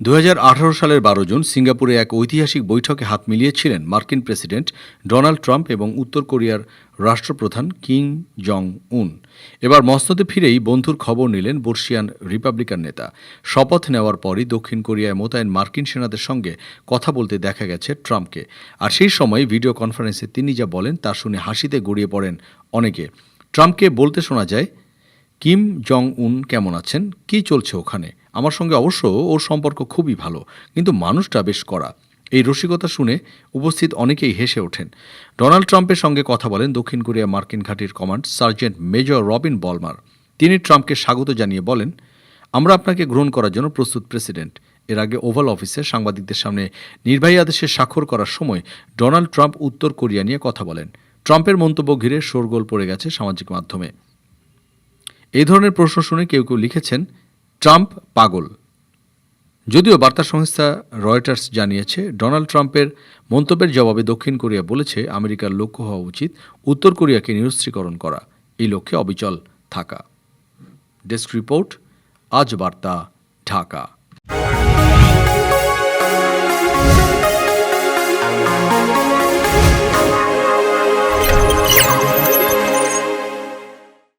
দু হাজার আঠারো সালের বারো জুন সিঙ্গাপুরে এক ঐতিহাসিক বৈঠকে হাত মিলিয়েছিলেন মার্কিন প্রেসিডেন্ট ডোনাল্ড ট্রাম্প এবং উত্তর কোরিয়ার রাষ্ট্রপ্রধান কিম জং উন এবার মসনদে ফিরেই বন্ধুর খবর নিলেন বর্ষিয়ান রিপাবলিকান নেতা। শপথ নেওয়ার পরই দক্ষিণ কোরিয়ায় মোতায়েন মার্কিন সেনাদের সঙ্গে কথা বলতে দেখা গেছে ট্রাম্পকে। আর সেই সময় ভিডিও কনফারেন্সে তিনি যা বলেন তা শুনে হাসিতে গড়িয়ে পড়েন অনেকে। ট্রাম্পকে বলতে শোনা যায়, কিম জং উন কেমন আছেন? কি চলছে ওখানে? আমার সঙ্গে অবশ্য ওর সম্পর্ক খুবই ভালো, কিন্তু মানুষটা বেশ কড়া। এই রসিকতা শুনে উপস্থিত অনেকেই হেসে ওঠেন। ডোনাল্ড ট্রাম্পের সঙ্গে কথা বলেন দক্ষিণ কোরিয়া মার্কিন ঘাঁটির command sergeant major Robin Bolmer. তিনি ট্রাম্পকে স্বাগত জানিয়ে বলেন, আমরা আপনাকে গ্রহণ করার জন্য প্রস্তুত প্রেসিডেন্ট। এর আগে ওভাল অফিসে সাংবাদিকদের সামনে নির্বাহী আদেশে স্বাক্ষর করার সময় ডোনাল্ড ট্রাম্প উত্তর কোরিয়া নিয়ে কথা বলেন। ট্রাম্পের মন্তব্য ঘিরে শোরগোল পড়ে গেছে সামাজিক মাধ্যমে। এই ধরনের প্রশ্ন শুনে কেউ কেউ লিখেছেন ট্রাম্প পাগল। যদিও বার্তা সংস্থা রয়টার্স জানিয়েছে, ডোনাল্ড ট্রাম্পের মন্তব্যের জবাবে দক্ষিণ কোরিয়া বলেছে, আমেরিকার লক্ষ্য হওয়া উচিত উত্তর কোরিয়াকে নিরস্ত্রীকরণ করা। এই লক্ষ্যে অবিচল থাকা। ডেস্ক রিপোর্ট, আজ বার্তা, ঢাকা।